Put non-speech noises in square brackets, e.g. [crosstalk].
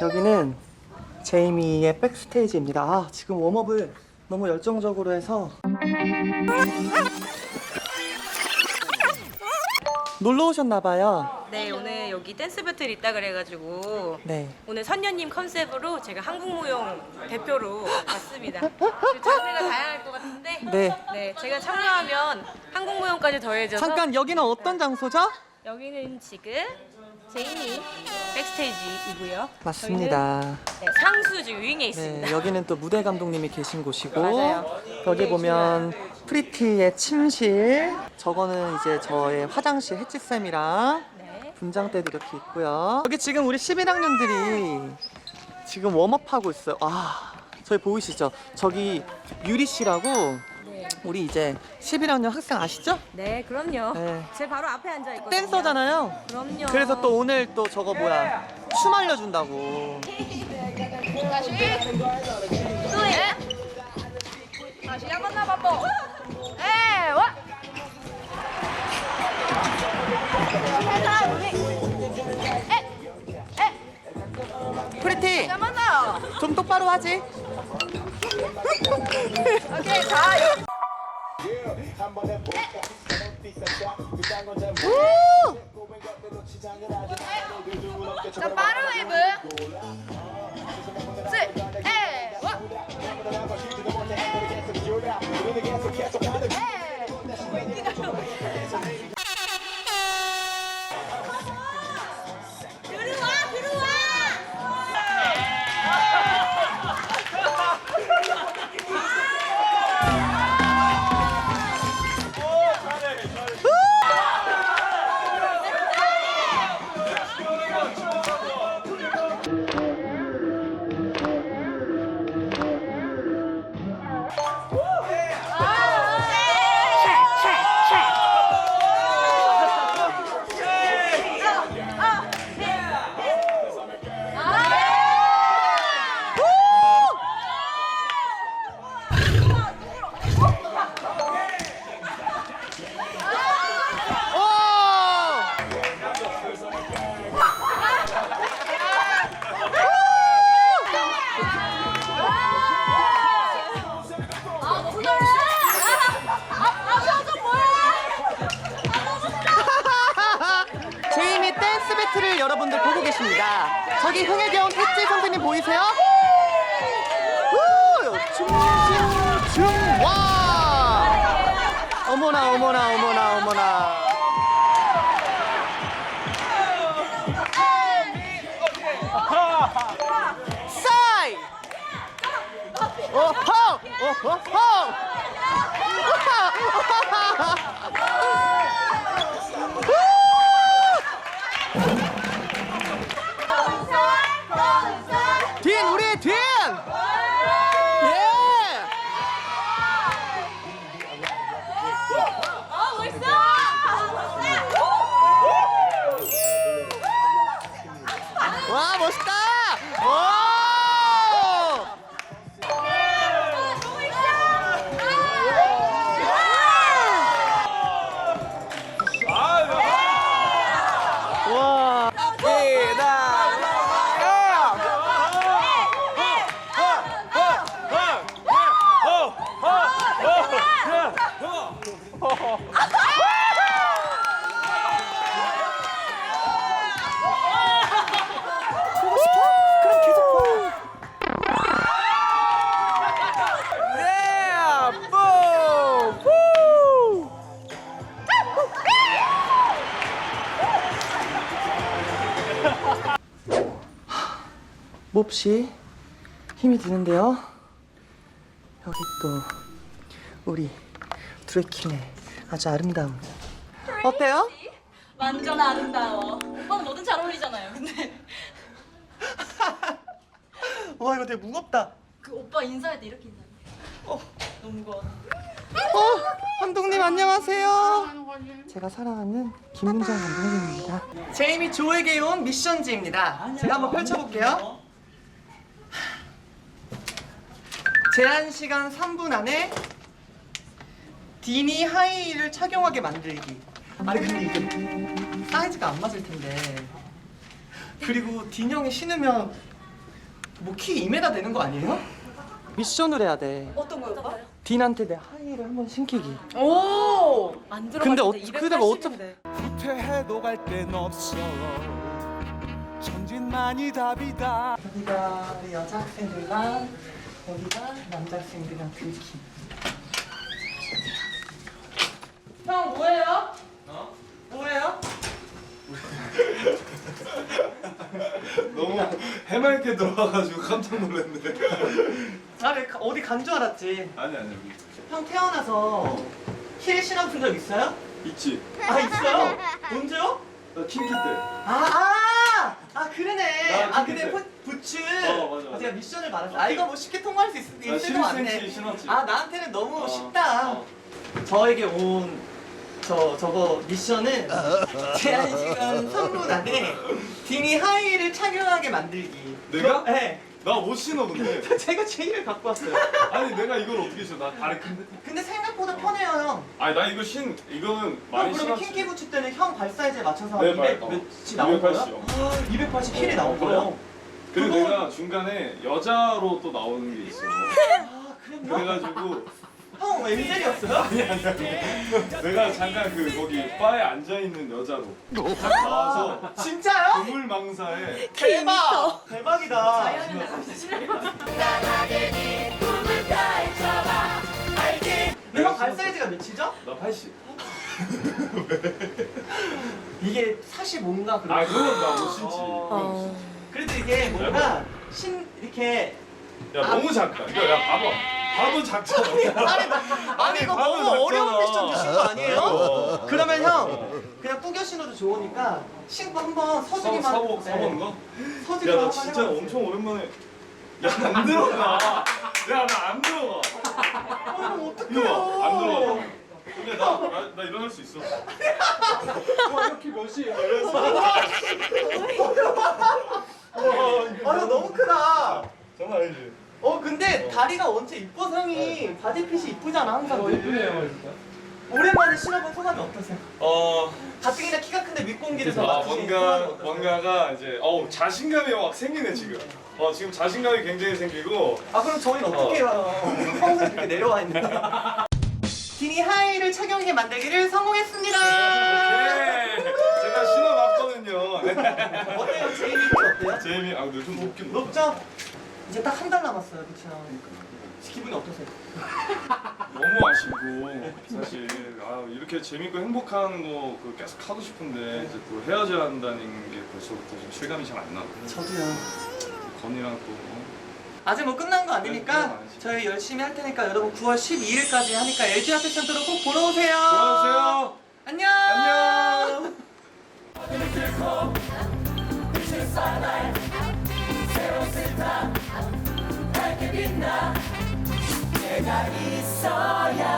여기는 제이미의 백스테이지입니다. 아, 지금 웜업을 너무 열정적으로 해서 놀러 오셨나봐요. 네 오늘 여기 댄스 배틀 있다 그래가지고 네. 오늘 선녀님 컨셉으로 제가 한국 무용 대표로 왔습니다. 장르가 다양할 것 같은데 네. 네 제가 참여하면 한국 무용까지 더해져서 잠깐 여기는 어떤 장소죠? 여기는 지금 제이미 백스테이지이고요. 맞습니다. 저희는, 네, 상수 지금 윙에 있습니다. 네, 여기는 또 무대 감독님이 계신 곳이고 맞아요. 여기 네, 보면 프리티의 침실 저거는 이제 저의 화장실 해치쌤이랑 네. 분장대도 이렇게 있고요 여기 지금 우리 11학년들이 지금 웜업하고 있어요 아 저희 보이시죠? 저기 유리 씨라고 네. 우리 이제 11학년 학생 아시죠? 네, 그럼요. 네. 제 바로 앞에 앉아 있거든요. 댄서잖아요 그럼요. 그래서 또 오늘 또 저거 뭐야 춤 알려준다고 다시 한번 나봐봐. 에, 와. 프리티 만나. 좀 똑바로 하지 [laughs] 오케이, 자. 자, 저기 흥에 겨운 혜지 선생님 보이세요? 우! 춤춤춤 와! 어머나 어머나 어머나 어머나. 싸이! 오호! 오호 호! 몹시 힘이 드는데요. 여기 또 우리 드래킹의 아주 아름다운 어때요? 완전 아름다워. 오빠는 뭐든 잘 어울리잖아요. 근데 [laughs] 와 이거 되게 무겁다. 그 오빠 인사할 때 이렇게 인사해. 어. 너무 무거워. 어, 감독님 안녕하세요. 제가 사랑하는 김문정 감독님입니다. 제이미 조에게 온 미션지입니다. 제가 한번 펼쳐볼게요. 제한 시간 3분 안에 디니 하이를 착용하게 만들기. 아니 근데 이게 사이즈가 안 맞을 텐데. 그리고 딘 형이 신으면 뭐 키 2m 되는 거 아니에요? 미션을 해야 돼. 어떤 거요, 오빠? 딘한테 내 하이를 한번 신기기. 오! 안 근데 어, 근데 뭐 후퇴해 도 갈 땐 없어 전진만이 답이다 여기가 우리 여자 학생들랑 여기가 남자 학생들이랑 들키. 형 뭐예요? 어? 뭐예요? 너무 해맑게 들어와가지고 깜짝 놀랐네. 아니 가- 어디 간 줄 알았지. 아니 아니 여기 형 태어나서 힐 신어본 적 있어요? 있지. 아 있어요? 언제요? 나 킹키 때. 아, 아, 아 그러네. 나 아 근데 부, 부츠. 어, 맞아, 맞아. 제가 미션을 받았어. 아 이거 뭐 쉽게 통과할 수 있, 나 있을 것 같네. 11cm 신었지. 아 나한테는 너무 어, 쉽다. 어. 저에게 온 저 저거 미션은 제한 시간 3분 안에 딩이 하이를 착용하게 만들기. 내가? 네. 나못 신어 근데. 제가 제의를 갖고 왔어요. 아니 내가 이걸 어떻게 신어? 나 다리 큰데. 근데 생각보다 편해요 형. 아니 나 이거 신 이거는 형 많이 그러면 신었지. 킹키 부츠 때는 형 발 사이즈에 맞춰서 내200 발, 어. 몇이 나온 거야? 280 요. 아, 280 힐이 나온 어, 거예요? 그리고 그거- 내가 중간에 여자로 또 나오는 게 있어. [laughs] 아 그랬나? 그래가지고 형 웬젤이었어요? 내가 잠깐 그 거기 바에 앉아 있는 여자로 나와서 진짜요? 우물망사에 대박! 대박이다. 근데 형발 사이즈가 몇이죠? 나 80. [laughs] 이게 45인가 그런 아 그건 나못 신지. 어. 그래도 이게 뭔가 신 이렇게 야 너무 작다. 야, 야 봐봐. 봐도 작잖아. 아니, 나- 아니 이거 바로 너무 어려운 작잖아. 미션 주신 거 아니에요? 어. 그러면 형 그냥 꾸겨 신어도 좋으니까 신고 한번 사, 서주기만 사보 네. 사보는 거? 서주기만 야나 한번 진짜 해봐주세요. 엄청 오랜만에. 야 안 들어가. 야 나 안 들어가. 어, 그럼 이거 봐. 안 들어가. 어떡해요 근데 나, 나, 나 일어날 수 있어. 와 이렇게 몇이야? 이래서. 아 이거 너무 크다 장난 아니지? 어 근데 다리가 원체 이뻐서 형이 바디핏이 이쁘잖아 항상 어 이쁘네요 진짜. 오랜만에 신어본 소감이 어떠세요? 어. 가뜩이나 키가 큰데 윗공기를 더 아, 맡으신 뭔가 소감이 어떠세요? 뭔가가 이제 어우 자신감이 막 생기네 지금. 어 지금 자신감이 굉장히 생기고. 아 그럼 저희는 어떻게 해요? 평소에 그렇게 내려와 있는데 디니 하이를 착용하게 만들기를 성공했습니다 네. 제가 신어 봤거든요. 네. 어때요? 제이미 어때요? 제이미 아 근데 좀 높긴 높. 높죠? 이제 딱 한 달 남았어요 그쵸? 기분이 어떠세요? [laughs] 너무 아쉽고 사실 아 이렇게 재밌고 행복한 거그 계속 하고 싶은데 이제 또 헤어져야 한다는 게 벌써부터 좀 실감이 잘 안 나고 저도요 건이랑 또 어, 아직 뭐 끝난 거 네, 아니니까 아니지. 저희 열심히 할 테니까 여러분 9월 12일까지 하니까 LG 아트센터로 꼭 보러 오세요 고마우세요. 안녕 안녕. [laughs] 있어야 할곳 네가 있어